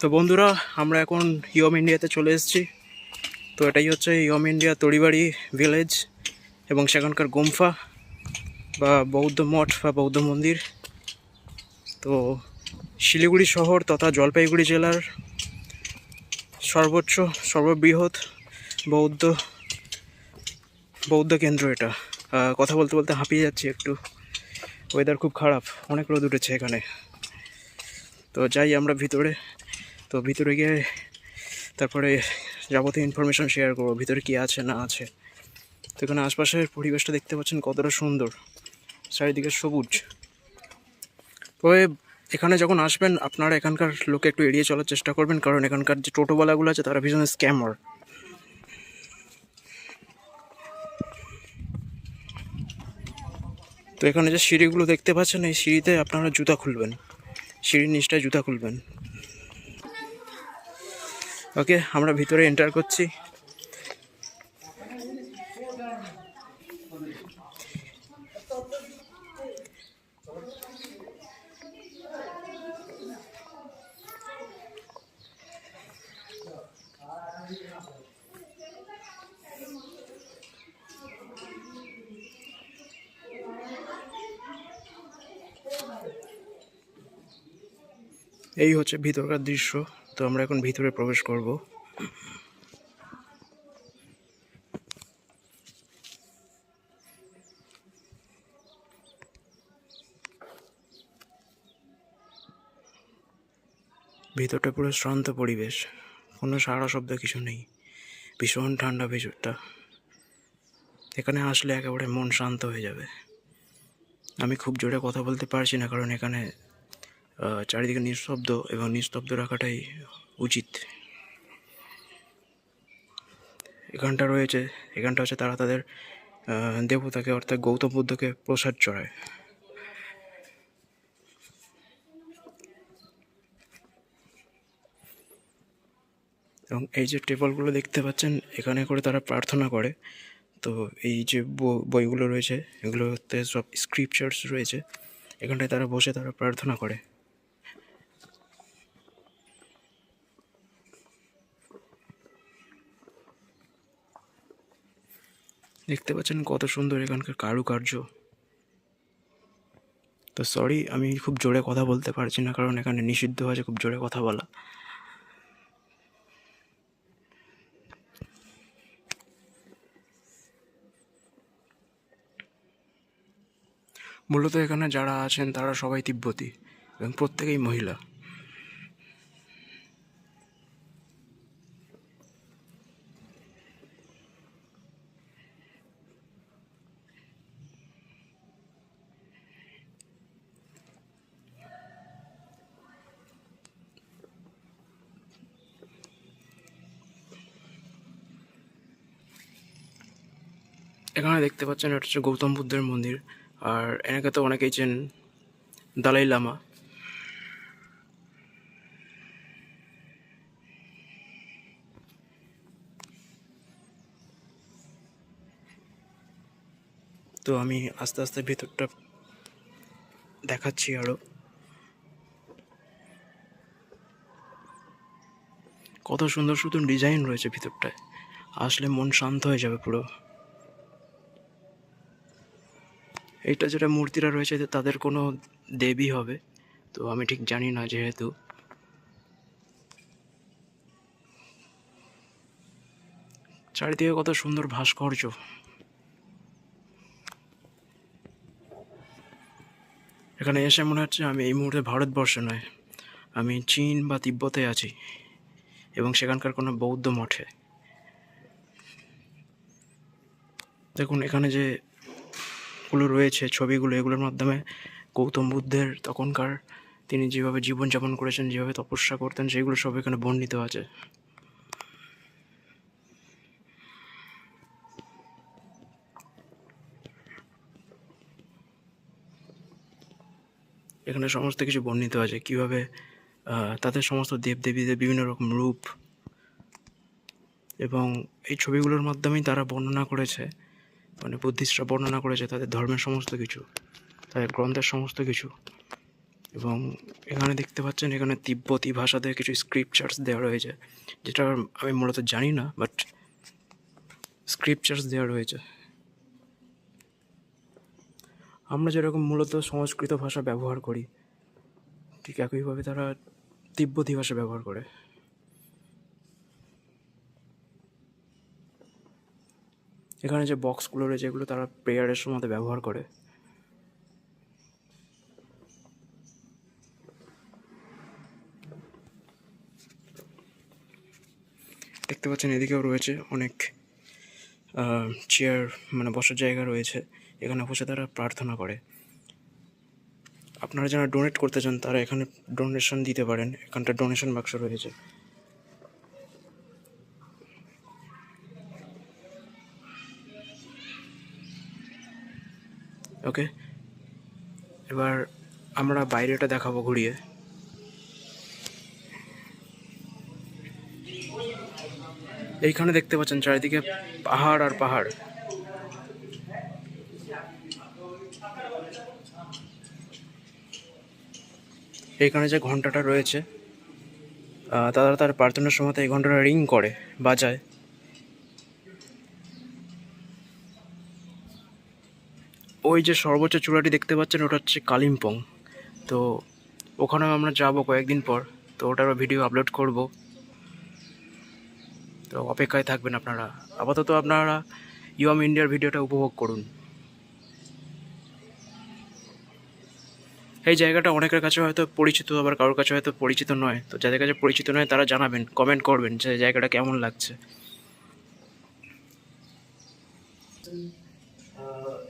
তো বন্ধুরা, আমরা এখন ইয়ম ইন্ডিয়াতে চলে এসেছি। তো এটাই হচ্ছে ইয়ম ইন্ডিয়া তড়িবাড়ি ভিলেজ এবং সেখানকার গুম্ফা বা বৌদ্ধ মঠ বা বৌদ্ধ মন্দির। তো শিলিগুড়ি শহর তথা জলপাইগুড়ি জেলার সর্বোচ্চ, সর্ববৃহৎ বৌদ্ধ বৌদ্ধ কেন্দ্র এটা। কথা বলতে বলতে হাঁপিয়ে যাচ্ছি একটু। ওয়েদার খুব খারাপ, অনেক রোদ উঠেছে এখানে। তো যাই আমরা ভিতরে তো ভিতরে গিয়ে তারপরে যাবতীয় ইনফরমেশন শেয়ার করব, ভিতরে কী আছে, না আছে। তো এখানে আশপাশের পরিবেশটা দেখতে পাচ্ছেন কতটা সুন্দর। চারিদিকে সবুজ। তবে এখানে যখন আসবেন, আপনারা এখানকার লোকে একটু এড়িয়ে চলার চেষ্টা করবেন, কারণ এখানকার যে টোটোওয়ালাগুলো আছে, তারা ভীষণ স্ক্যামার তো এখানে যে সিঁড়িগুলো দেখতে পাচ্ছেন, এই সিঁড়িতে আপনারা জুতা খুলবেন। সিঁড়ির নিচটায় জুতা খুলবেন। ওকে আমরা ভিতরে এন্টার করছি। এই হচ্ছে ভিতরকার দৃশ্য। তো আমরা এখন ভিতরে প্রবেশ করব। ভিতরটা পুরো শ্রান্ত পরিবেশ। কোনো সারা শব্দ কিছু নেই। ভীষণ ঠান্ডা ভিতরটা। এখানে আসলে একেবারে মন শান্ত হয়ে যাবে। আমি খুব জোরে কথা বলতে পারছি না, কারণ এখানে চারিদিকে নিস্তব্ধ এবং নিস্তব্ধ রাখাটাই উচিত। এখানটা রয়েছে, এখানটা হচ্ছে তারা তাদের দেবতাকে অর্থাৎ গৌতম বুদ্ধকে প্রসাদ চড়ায়। এবং এই যে টেবলগুলো দেখতে পাচ্ছেন, এখানে করে তারা প্রার্থনা করে। তো এই যে বই- বইগুলো রয়েছে, এগুলোতে সব স্ক্রিপচার্স রয়েছে। এখানটায় তারা বসে তারা প্রার্থনা করে। দেখতে পাচ্ছেন কত সুন্দর এখানকার কারুকার্য। তো সরি আমি খুব জোরে কথা বলতে পারছি না, কারণ এখানে নিষিদ্ধ আছে খুব জোরে কথা বলা। মূলত এখানে যারা আছেন তারা সবাই তিব্বতী এবং প্রত্যেকেই মহিলা। এখানে দেখতে পাচ্ছেন, এটা হচ্ছে গৌতম বুদ্ধের মন্দির। আর এনাকে তো অনেকেই চেন দালাই লামা। তো আমি আস্তে আস্তে ভিতরটা দেখাচ্ছি আরও। কত সুন্দর সুন্দর ডিজাইন রয়েছে ভিতরটায়। আসলে মন শান্ত হয়ে যাবে পুরো। এইটা যেটা মূর্তিরা রয়েছে তাদের কোনো দেবী হবে। তো আমি ঠিক জানি না যেহেতু। চারিদিকে কত সুন্দর ভাস্কর্য। এখানে এসে মনে হচ্ছে আমি এই মুহূর্তে ভারতবর্ষে নয়, আমি চীন বা তিব্বতে আছি এবং সেখানকার কোনো বৌদ্ধ মঠে। দেখুন, এখানে যে গুলো রয়েছে, ছবিগুলো এগুলোর মাধ্যমে। গৌতম বুদ্ধের তখনকার তিনি যেভাবে জীবনযাপন করেছেন, যেভাবে তপস্যা করতেন, সেগুলো সব এখানে বর্ণিত আছে। এখানে সমস্ত কিছু বর্ণিত আছে। কীভাবে তাদের সমস্ত দেবদেবীদের বিভিন্ন রকম রূপ এবং এই ছবিগুলোর মাধ্যমেই তারা বর্ণনা করেছে। মানে বুদ্ধিস্টরা বর্ণনা করেছে তাদের ধর্মের সমস্ত কিছু, তাদের গ্রন্থের সমস্ত কিছু। এবং এখানে দেখতে পাচ্ছেন, এখানে তিব্বতী ভাষাতে কিছু স্ক্রিপচার্স দেওয়া রয়েছে, যেটা আমি মূলত জানি না বাট স্ক্রিপচার্স দেওয়া রয়েছে। আমরা যেরকম মূলত সংস্কৃত ভাষা ব্যবহার করি, ঠিক একইভাবে তারা তিব্বতী ভাষা ব্যবহার করে। এখানে যে বক্সগুলো রয়েছে, এগুলো তারা প্রেয়ারের সময় ব্যবহার করে। দেখতে পাচ্ছেন, এদিকেও রয়েছে অনেক চেয়ার মানে বসার জায়গা রয়েছে। এখানে বসে তারা প্রার্থনা করে। আপনারা যারা ডোনেট করতে চান, তারা এখানে ডোনেশন দিতে পারেন। এখানটা ডোনেশন বাক্স রয়েছে। ওকে এবার আমরা বাইরেটা দেখাবো ঘুরিয়ে। এইখানে দেখতে পাচ্ছেন চারিদিকে পাহাড় আর পাহাড়। এইখানে যে ঘন্টাটা রয়েছে তারা তার প্রার্থনার সময় এই ঘন্টাটা রিং করে, বাজায়। ওই যে সর্বোচ্চ চূড়াটি দেখতে পাচ্ছেন, ওটা হচ্ছে কালিম্পং। তো ওখানেও আমরা যাব কয়েকদিন পর, তো ওটারও ভিডিও আপলোড করব। তো অপেক্ষায় থাকবেন আপনারা। আপাতত আপনারা ইউএম ইন্ডিয়ার ভিডিওটা উপভোগ করুন। এই জায়গাটা অনেকের কাছে হয়তো পরিচিত, আবার কারোর কাছে হয়তো পরিচিত নয়। তো যাদের কাছে পরিচিত নয়, তারা জানাবেন কমেন্ট করবেন যে জায়গাটা কেমন লাগছে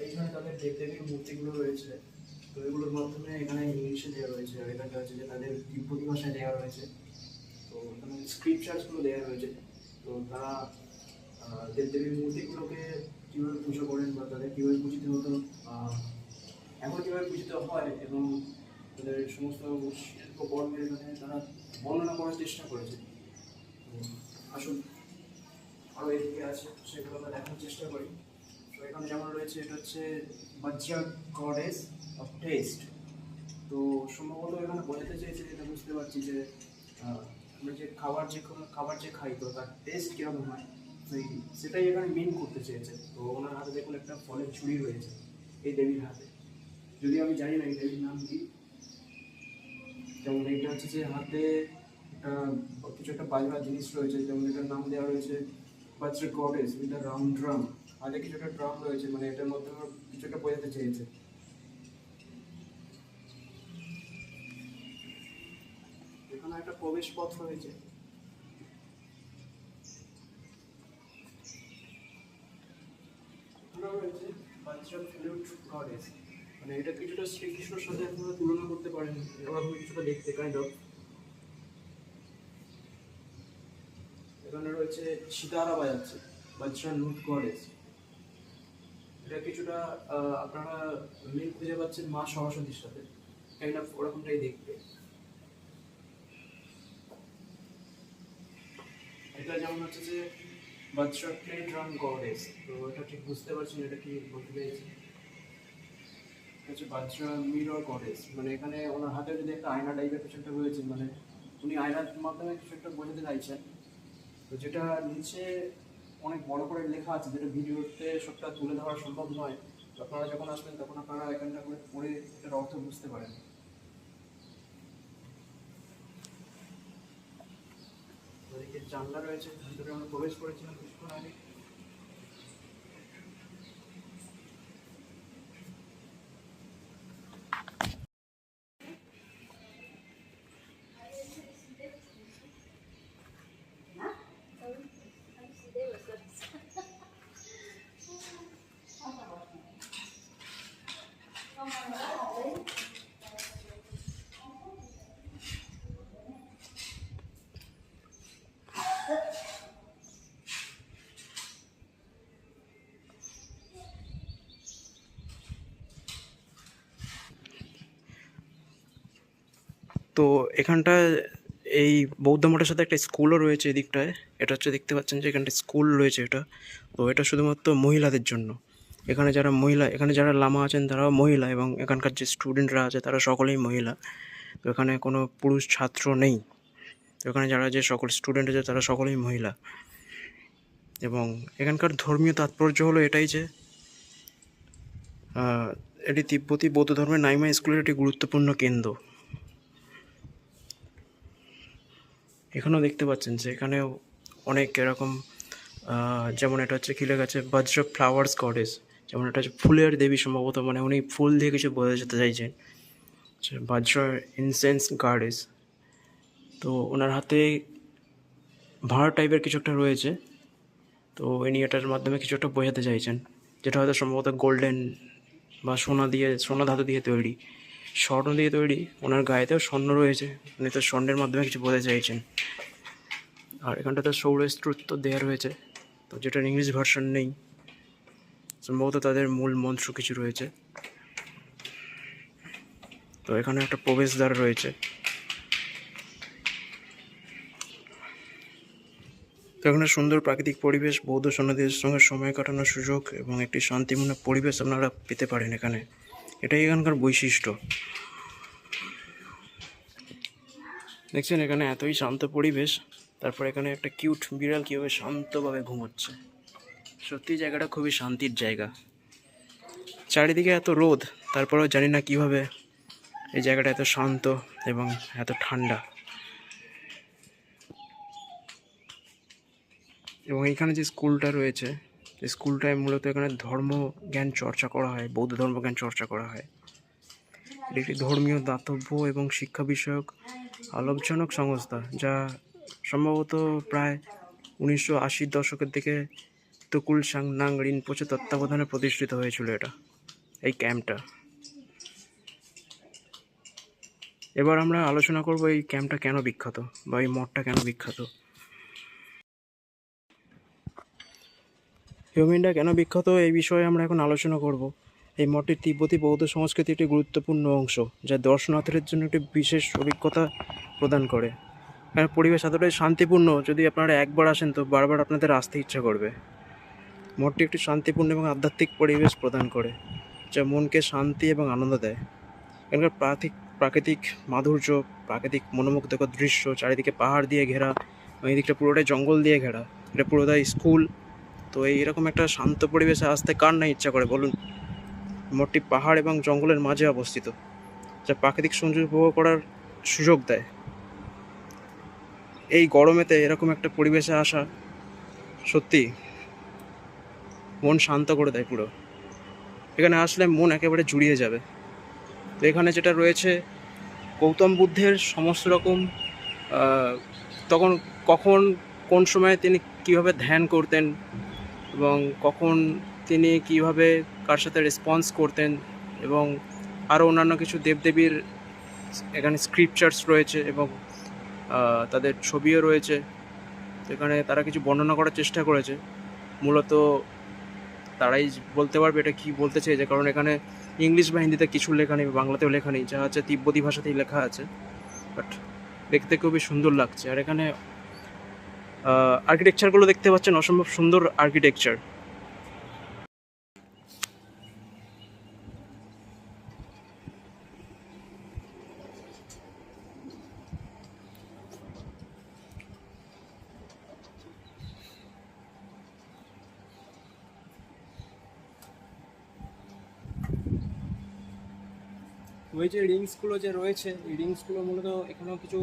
এইখানে তাদের দেবদেবীর মূর্তিগুলো রয়েছে এগুলোর মাধ্যমে এখানে ইংলিশে দেওয়া রয়েছে, আর এখানে হচ্ছে যে তাদের তিব্বতী ভাষায় দেওয়া রয়েছে। তো এখানে স্ক্রিপচার্সগুলো দেওয়া রয়েছে। তো তারা দেবদেবীর মূর্তিগুলোকে কীভাবে পুজো করেন বা তাদের কীভাবে পূজিত হতো এখন কীভাবে পূজিত হয় এবং তাদের সমস্ত শিল্পকর্মের এখানে তারা বর্ণনা করার চেষ্টা করেছে। আসুন আরও এদিকে আছে, সেগুলো আমরা দেখার চেষ্টা করি। তো এখানে যেমন রয়েছে, এটা হচ্ছে বাচ্চা গডেস অফ টেস্ট তো সম্ভবত এখানে বোঝাতে চেয়েছে যেটা বুঝতে পারছি যে আমরা যে খাবার যে খাবার যে খাই, তো তার টেস্ট কীরকম হয়? সেই সেটাই এখানে মিন করতে চেয়েছে তো ওনার হাতে দেখুন একটা ফলের ছুরি রয়েছে এই দেবীর হাতে। যদি আমি জানি না এই দেবীর নাম কি। যেমন এইটা হচ্ছে যে হাতে একটা, কিছু একটা বাজবার জিনিস রয়েছে, যেমন এটার নাম দেওয়া রয়েছে বাচ্চা গডেস উইথ রাউন্ড ড্রাম হাতে কিছু একটা ড্রাম রয়েছে মানে এটার মধ্যে কিছু একটা বোঝাতে চেয়েছে এখানে একটা প্রবেশ পথ রয়েছে মানে এটা কিছুটা সাথে আপনারা তুলনা করতে পারেন। এরকম কিছুটা দেখতে কাইন্ড অফ এখানে রয়েছে সিতারা বাজাচ্ছে বাদশাহ নুট গডেস। এটা কিছুটা আপনারা মিল খুঁজে পাচ্ছেন মা সরস্বতীর সাথে। কাইন্ড অফ ওরকমটাই দেখতে। এটা যেমন হচ্ছে যে বাদশাহ প্লে ড্রাম গডেস তো এটা ঠিক বুঝতে পারছি না, এটা কি বলতে পেরেছি হচ্ছে বাদশাহ মিরর গডেস মানে এখানে ওনার হাতে যদি একটা আয়না টাইপের কিছু একটা রয়েছে মানে উনি আয়নার মাধ্যমে কিছু একটা বোঝাতে চাইছেন, তো যেটা নিচে অনেক বড় করে লেখা আছে, যেটা ভিডিওতে সবটা তুলে ধরা সম্ভব নয় আপনারা যখন আসবেন তখন আপনারা এখানটা করে পড়ে এটার অর্থ বুঝতে পারেন। জানলা রয়েছে ভিতরে আমরা প্রবেশ করেছিলাম কিছুক্ষণ আগে। তো এখানটায় এই বৌদ্ধ মঠের সাথে একটা স্কুলও রয়েছে এদিকটায় এটা হচ্ছে দেখতে পাচ্ছেন যে এখানটা স্কুল রয়েছে এটা। তো এটা শুধুমাত্র মহিলাদের জন্য। এখানে যারা মহিলা, এখানে যারা লামা আছেন তারাও মহিলা এবং এখানকার যে স্টুডেন্টরা আছে তারা সকলেই মহিলা। তো এখানে কোনো পুরুষ ছাত্র নেই। তো এখানে যারা যে সকল স্টুডেন্ট আছে তারা সকলেই মহিলা। এবং এখানকার ধর্মীয় তাৎপর্য হলো এটাই যে এটি তিব্বতী বৌদ্ধ ধর্মের নাইমা স্কুলের একটি গুরুত্বপূর্ণ কেন্দ্র। এখানেও দেখতে পাচ্ছেন যে এখানেও অনেক এরকম যেমন এটা হচ্ছে কি আছে, বজ্র ফ্লাওয়ার্স গডেস যেমন এটা হচ্ছে ফুলের দেবী সম্ভবত মানে উনি ফুল দিয়ে কিছু বোঝা যেতে চাইছেন। হচ্ছে বজ্র ইনসেন্স গার্ডেস তো ওনার হাতে ভাঁড় টাইপের কিছু একটা রয়েছে। তো ইনি এটার মাধ্যমে কিছু একটা বোঝাতে চাইছেন, যেটা হয়তো সম্ভবত গোল্ডেন বা সোনা দিয়ে সোনা ধাতু দিয়ে তৈরি। স্বর্ণ দিয়ে তৈরি। ওনার গায়েতেও স্বর্ণ রয়েছে। উনি তো স্বর্ণের মাধ্যমে কিছু বোঝাতে চাইছেন। আর এখানটাতে সৌরস্ত্রুত্ব দেওয়া রয়েছে। তো যেটার ইংলিশ ভার্সন নেই। সম্ভবত তাদের মূল মন্ত্র কিছু রয়েছে। তো এখানে একটা প্রবেশদ্বার রয়েছে। তো এখানে সুন্দর প্রাকৃতিক পরিবেশ, বৌদ্ধ সন্ন্যাসীদের সঙ্গে সময় কাটানোর সুযোগ এবং একটি শান্তিপূর্ণ পরিবেশ আপনারা পেতে পারেন এখানে। এটাই এখানকার বৈশিষ্ট্য। দেখছেন এখানে এতই শান্ত পরিবেশ, তারপর এখানে একটা কিউট বিড়াল কীভাবে শান্তভাবে ঘুমোচ্ছে। সত্যি জায়গাটা খুবই শান্তির জায়গা। চারিদিকে এত রোদ, তারপরেও জানি না কীভাবে এই জায়গাটা এত শান্ত এবং এত ঠান্ডা। এবং এখানে যে স্কুলটা রয়েছে স্কুলটায় মূলত এখানে ধর্ম জ্ঞান চর্চা করা হয়, বৌদ্ধ ধর্মজ্ঞান চর্চা করা হয়। এটি একটি ধর্মীয় দাতব্য এবং শিক্ষা বিষয়ক আলোকজনক সংস্থা, যা সম্ভবত প্রায় উনিশশো আশির দশকের দিকে তুকুল সাং নাং রিনপোচে তত্ত্বাবধানে প্রতিষ্ঠিত হয়েছিল এটা, এই ক্যাম্পটা এবার আমরা আলোচনা করব এই ক্যাম্পটা কেন বিখ্যাত বা এই মঠটা কেন বিখ্যাত। হিউমিনটা কেন বিখ্যাত, এই বিষয়ে আমরা এখন আলোচনা করব। এই মঠটি তিব্বতী বৌদ্ধ সংস্কৃতির একটি গুরুত্বপূর্ণ অংশ, যা দর্শনার্থীদের জন্য একটি বিশেষ অভিজ্ঞতা প্রদান করে। কারণ পরিবেশ এতটাই শান্তিপূর্ণ, যদি আপনারা একবার আসেন, তো বারবার আপনাদের আসতে ইচ্ছা করবে। মঠটি একটি শান্তিপূর্ণ এবং আধ্যাত্মিক পরিবেশ প্রদান করে, যা মনকে শান্তি এবং আনন্দ দেয়। এখানকার প্রাকৃতিক প্রাকৃতিক মাধুর্য, প্রাকৃতিক মনোমুগ্ধকর দৃশ্য, চারিদিকে পাহাড় দিয়ে ঘেরা এবং এই দিকটা পুরোটাই জঙ্গল দিয়ে ঘেরা। এটা পুরোটাই স্কুল তো এইরকম একটা শান্ত পরিবেশে আসতে কার না ইচ্ছা করে, বলুন? মঠটি পাহাড় এবং জঙ্গলের মাঝে অবস্থিত, যা প্রাকৃতিক সৌন্দর্য উপভোগ করার সুযোগ দেয়। এই গরমেতে এরকম একটা পরিবেশে আসা সত্যি মন শান্ত করে দেয় পুরো। এখানে আসলে মন একেবারে জুড়িয়ে যাবে। তো এখানে যেটা রয়েছে, গৌতম বুদ্ধের সমস্ত রকম তখন কখন কোন সময় তিনি কীভাবে ধ্যান করতেন এবং কখন তিনি কীভাবে কার সাথে রেসপন্স করতেন এবং আরও অন্যান্য কিছু দেবদেবীর এখানে স্ক্রিপচার্স রয়েছে এবং তাদের ছবিও রয়েছে। এখানে তারা কিছু বর্ণনা করার চেষ্টা করেছে। মূলত তারাই বলতে পারবে এটা কি বলতে চেয়েছে কারণ এখানে ইংলিশ বা হিন্দিতে কিছু লেখা নেই, বাংলাতেও লেখা নেই। যা হচ্ছে তিব্বতী ভাষাতেই লেখা আছে। বাট দেখতে খুবই সুন্দর লাগছে। আর এখানে আর্কিটেকচারগুলো দেখতে পাচ্ছেন, অসম্ভব সুন্দর আর্কিটেকচার ওই যে রিংসগুলো যে রয়েছে, এই রিংসগুলো মূলত এখানেও কিছু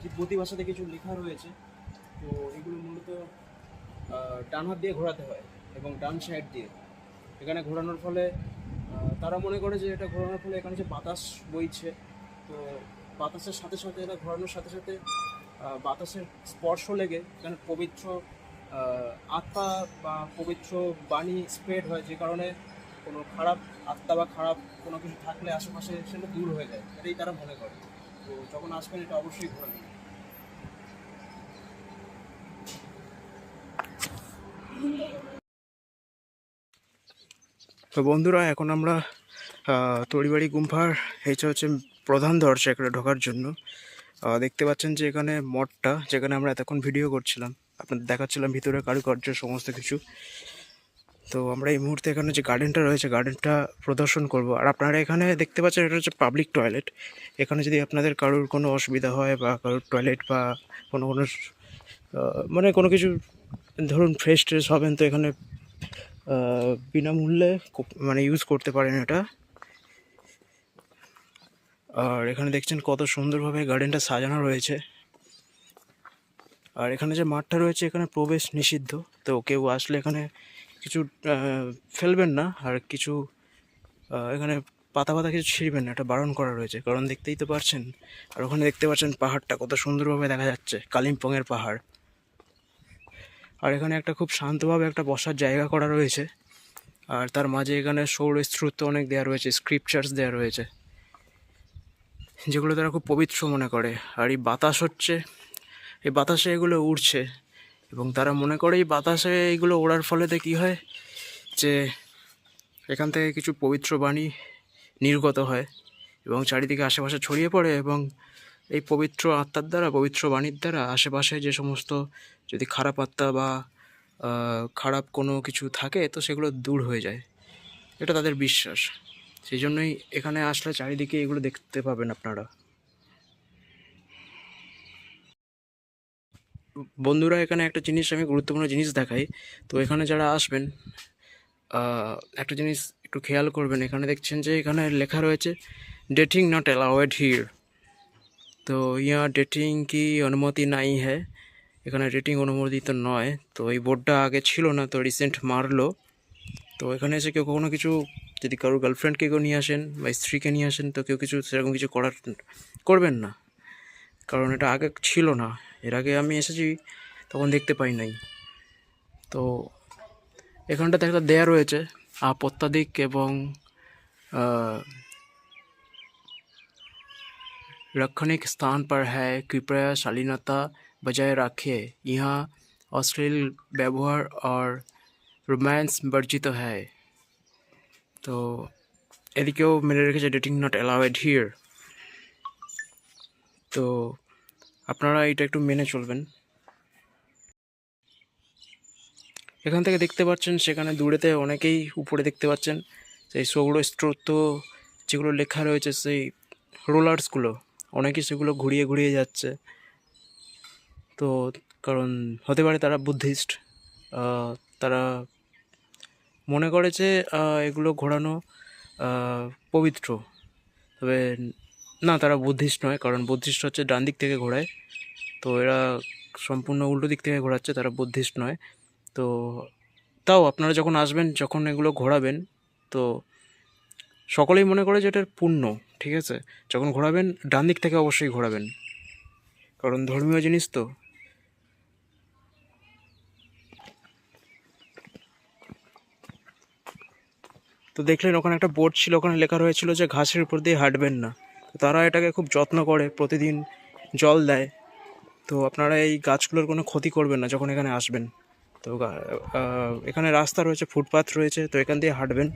তিব্বতী ভাষাতে কিছু লেখা রয়েছে। তো এগুলো মূলত ডান হাত দিয়ে ঘোরাতে হয় এবং ডান সাইড দিয়ে। এখানে ঘোরানোর ফলে তারা মনে করে যে এটা ঘোরানোর ফলে এখানে যে বাতাস বইছে, তো বাতাসের সাথে সাথে এটা ঘোরানোর সাথে সাথে বাতাসের স্পর্শ লেগে এখানে পবিত্র আত্মা বা পবিত্র বাণী স্প্রেড হয়, যে কারণে কোনো খারাপ আত্মা বা খারাপ কোনো কিছু থাকলে আশেপাশে সেটা দূর হয়ে যায়, এটাই তারা মনে করে। তো যখন আসবেন, এটা অবশ্যই ঘোরাবেন। তো বন্ধুরা, এখন আমরা তড়িবাড়ি গুম্ফার এইটা হচ্ছে প্রধান দরজা এখানে ঢোকার জন্য। দেখতে পাচ্ছেন যে এখানে মঠটা, যেখানে আমরা এতক্ষণ ভিডিও করছিলাম। আপনাদের দেখাচ্ছিলাম ভিতরে কারুকার্য, সমস্ত কিছু। তো আমরা এই মুহূর্তে এখানে যে গার্ডেনটা রয়েছে গার্ডেনটা প্রদর্শন করব। আর আপনারা এখানে দেখতে পাচ্ছেন এটা হচ্ছে পাবলিক টয়লেট এখানে যদি আপনাদের কারোর কোনো অসুবিধা হয় বা কারোর টয়লেট বা কোনো কোনো মানে কোনো কিছু ধরুন ফ্রেশ ট্রেশ হবেন তো এখানে বিনামূল্যে মানে ইউজ করতে পারেন এটা। আর এখানে দেখছেন কত সুন্দরভাবে গার্ডেনটা সাজানো রয়েছে। আর এখানে যে মাঠটা রয়েছে, এখানে প্রবেশ নিষিদ্ধ। তো কেউ আসলে এখানে কিছু ফেলবেন না। আর কিছু এখানে পাতা পাতা কিছু ছিঁড়বেন না। এটা বারণ করা রয়েছে। কারণ দেখতেই তো পারছেন। আর ওখানে দেখতে পাচ্ছেন পাহাড়টা কত সুন্দরভাবে দেখা যাচ্ছে। কালিম্পংয়ের পাহাড়। আর এখানে একটা খুব শান্তভাবে একটা বসার জায়গা করা রয়েছে। আর তার মাঝে এখানে সৌর অনেক দেওয়া রয়েছে স্ক্রিপচার্স দেওয়া রয়েছে, যেগুলো তারা খুব পবিত্র মনে করে। আর এই বাতাস হচ্ছে, এই বাতাসে এগুলো উড়ছে এবং তারা মনে করে এই বাতাসে এইগুলো ওড়ার ফলেতে কী হয়? যে এখান থেকে কিছু পবিত্র বাণী নির্গত হয় এবং চারিদিকে আশেপাশে ছড়িয়ে পড়ে এবং এই পবিত্র আত্মার দ্বারা, পবিত্র বাণীর দ্বারা আশেপাশে যে সমস্ত যদি খারাপ আত্মা বা খারাপ কোনো কিছু থাকে, তো সেগুলো দূর হয়ে যায়। এটা তাদের বিশ্বাস। সেই জন্যই এখানে আসলে চারিদিকে এগুলো দেখতে পাবেন আপনারা। বন্ধুরা, এখানে একটা জিনিস আমি গুরুত্বপূর্ণ জিনিস দেখাই। তো এখানে যারা আসবেন একটা জিনিস একটু খেয়াল করবেন। এখানে দেখছেন যে এখানে লেখা রয়েছে ডেটিং নট অ্যালাউড হিয়ার তো ইয়া ডেটিং কি অনুমতি নাই হ্যাঁ এখানে ডেটিং অনুমোদিত নয়। তো এই বোর্ডটা আগে ছিল না, তো রিসেন্ট মারলো। তো এখানে এসে কেউ কখনো কিছু যদি কারোর গার্লফ্রেন্ডকে কেউ নিয়ে আসেন বা স্ত্রীকে নিয়ে আসেন, তো কেউ কিছু সেরকম কিছু করার করবেন না। কারণ এটা আগে ছিল না। এর আগে আমি এসেছি, তখন দেখতে পাই নাই। তো এখানটাতে একটা দেয়া রয়েছে আপত্তাদিক এবং আহ, रक्षणिक स्थान पर है कृपया शालीनता बजाय रखें यहाँ अश्लील व्यवहार और रोमांस वर्जित है তো এদিকেও মেরে রেখেছে ডেটিং নট অ্যালাউড হিয়ার তো আপনারা এটা একটু মেনে চলবেন এখান থেকে দেখতে পাচ্ছেন সেখানে দূরেতে অনেকেই উপরে দেখতে পাচ্ছেন সেই সৌর স্রোত যেগুলো লেখা রয়েছে সেই রোলার্সগুলো অনেকেই সেগুলো ঘুরিয়ে ঘুরিয়ে যাচ্ছে। তো কারণ হতে পারে তারা বুদ্ধিস্ট তারা মনে করে যে এগুলো ঘোরানো পবিত্র। তবে না, তারা বুদ্ধিস্ট নয়, কারণ বুদ্ধিস্ট হচ্ছে ডান দিক থেকে ঘোরায়। তো এরা সম্পূর্ণ উল্টো দিক থেকে ঘোরাচ্ছে, তারা বুদ্ধিস্ট নয়। তো তাও আপনারা যখন আসবেন, যখন এগুলো ঘোরাবেন, তো সকলেই মনে করে যে এটার পুণ্য ঠিক আছে? যখন ঘোরাবেন ডান দিক থেকে অবশ্যই ঘোরাবেন। কারণ ধর্মীয় জিনিস তো। তো দেখলেন, ওখানে একটা বোর্ড ছিল, ওখানে লেখা রয়েছিল যে ঘাসের উপর দিয়ে হাঁটবেন না। তারা এটাকে খুব যত্ন করে, প্রতিদিন জল দেয়। তো আপনারা এই গাছগুলোর কোনো ক্ষতি করবেন না যখন এখানে আসবেন। তো এখানে রাস্তা রয়েছে, ফুটপাথ রয়েছে, তো এখান দিয়ে হাঁটবেন।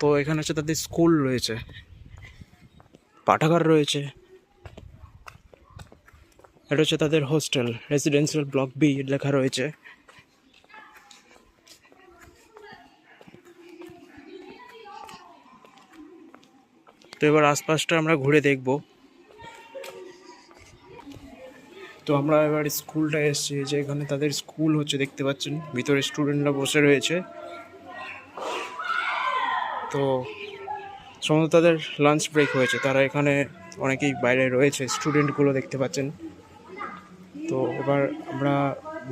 তো এখানে হচ্ছে তাদের স্কুল রয়েছে। পাঠাগার রয়েছে। এটা হচ্ছে তাদের হোস্টেল, রেসিডেন্সিয়াল ব্লক বি লেখা রয়েছে। তো এবার আশপাশটা আমরা ঘুরে দেখব। তো আমরা এবার স্কুলটা এসেছি, যে এখানে তাদের স্কুল হচ্ছে, দেখতে পাচ্ছেন। ভিতরে স্টুডেন্টরা বসে রয়েছে। তো সম্ভবত তাদের লাঞ্চ ব্রেক হয়েছে। তারা এখানে অনেকেই বাইরে রয়েছে স্টুডেন্টগুলো দেখতে পাচ্ছেন। তো এবার আমরা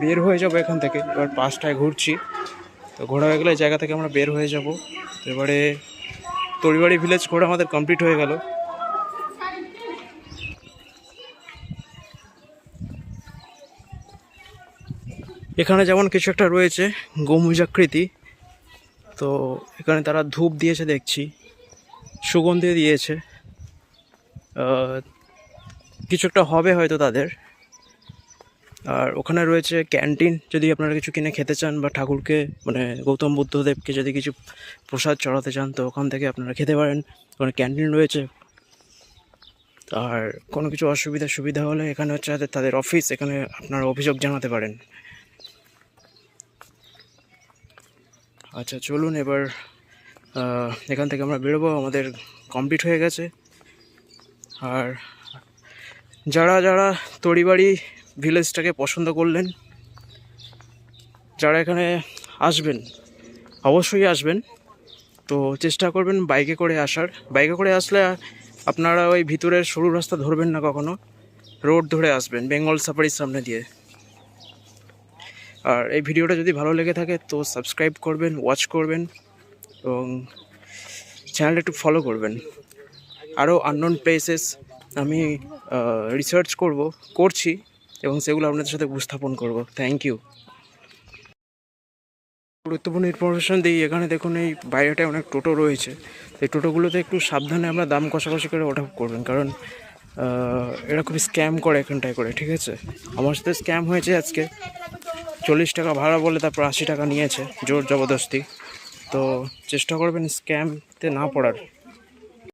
বের হয়ে যাব এখান থেকে। এবার পাঁচটায় ঘুরছি। তো ঘোরা হয়ে গেলে জায়গা থেকে আমরা বের হয়ে যাব। তো এবারে তরিবাড়ি ভিলেজ ঘোরা আমাদের কমপ্লিট হয়ে গেল। এখানে যেমন কিছু একটা রয়েছে গম্বুজাকৃতি তো এখানে তারা ধূপ দিয়েছে দেখছি, সুগন্ধি দিয়েছে। কিছু একটা হবে হয়তো তাদের। আর ওখানে রয়েছে ক্যান্টিন, যদি আপনারা কিছু কিনে খেতে চান বা ঠাকুরকে মানে গৌতম বুদ্ধদেবকে যদি কিছু প্রসাদ চড়াতে চান, তো ওখান থেকে আপনারা খেতে পারেন। ওখানে ক্যান্টিন রয়েছে। আর কোনো কিছু অসুবিধা সুবিধা হলে এখানে হচ্ছে তাদের- অফিস, এখানে আপনারা অভিযোগ জানাতে পারেন। আচ্ছা চলুন এবার এখান থেকে আমরা বেরোবো, আমাদের কমপ্লিট হয়ে গেছে। আর যারা যারা তড়িবাড়ি ভিলেজটাকে পছন্দ করলেন, যারা এখানে আসবেন, অবশ্যই আসবেন। তো চেষ্টা করবেন বাইকে করে আসার। বাইকে করে আসলে আপনারা ওই ভিতরের সরু রাস্তা ধরবেন না কখনো। রোড ধরে আসবেন, বেঙ্গল সাফারির সামনে দিয়ে। আর এই ভিডিওটা যদি ভালো লেগে থাকে তো সাবস্ক্রাইব করবেন ওয়াচ করবেন এবং চ্যানেলটা একটু ফলো করবেন। আরও আননোন প্লেসেস আমি রিসার্চ করব করছি এবং সেগুলো আপনাদের সাথে উপস্থাপন করব। থ্যাংক ইউ গুরুত্বপূর্ণ ইনফরমেশন দিই। এখানে দেখুন এই বাইরেটায় অনেক টোটো রয়েছে। এই টোটোগুলোতে একটু সাবধানে আমরা দাম কষাকষি করে ওঠা করবেন। কারণ আহ, এরা খুবই স্ক্যাম করে এখানটায় করে ঠিক আছে? আমার সাথে স্ক্যাম হয়েছে আজকে। চল্লিশ টাকা ভাড়া বলে তারপর আশি টাকা নিয়েছে জোর জবরদস্তি। তো চেষ্টা করবেন স্ক্যামতে না পড়ার।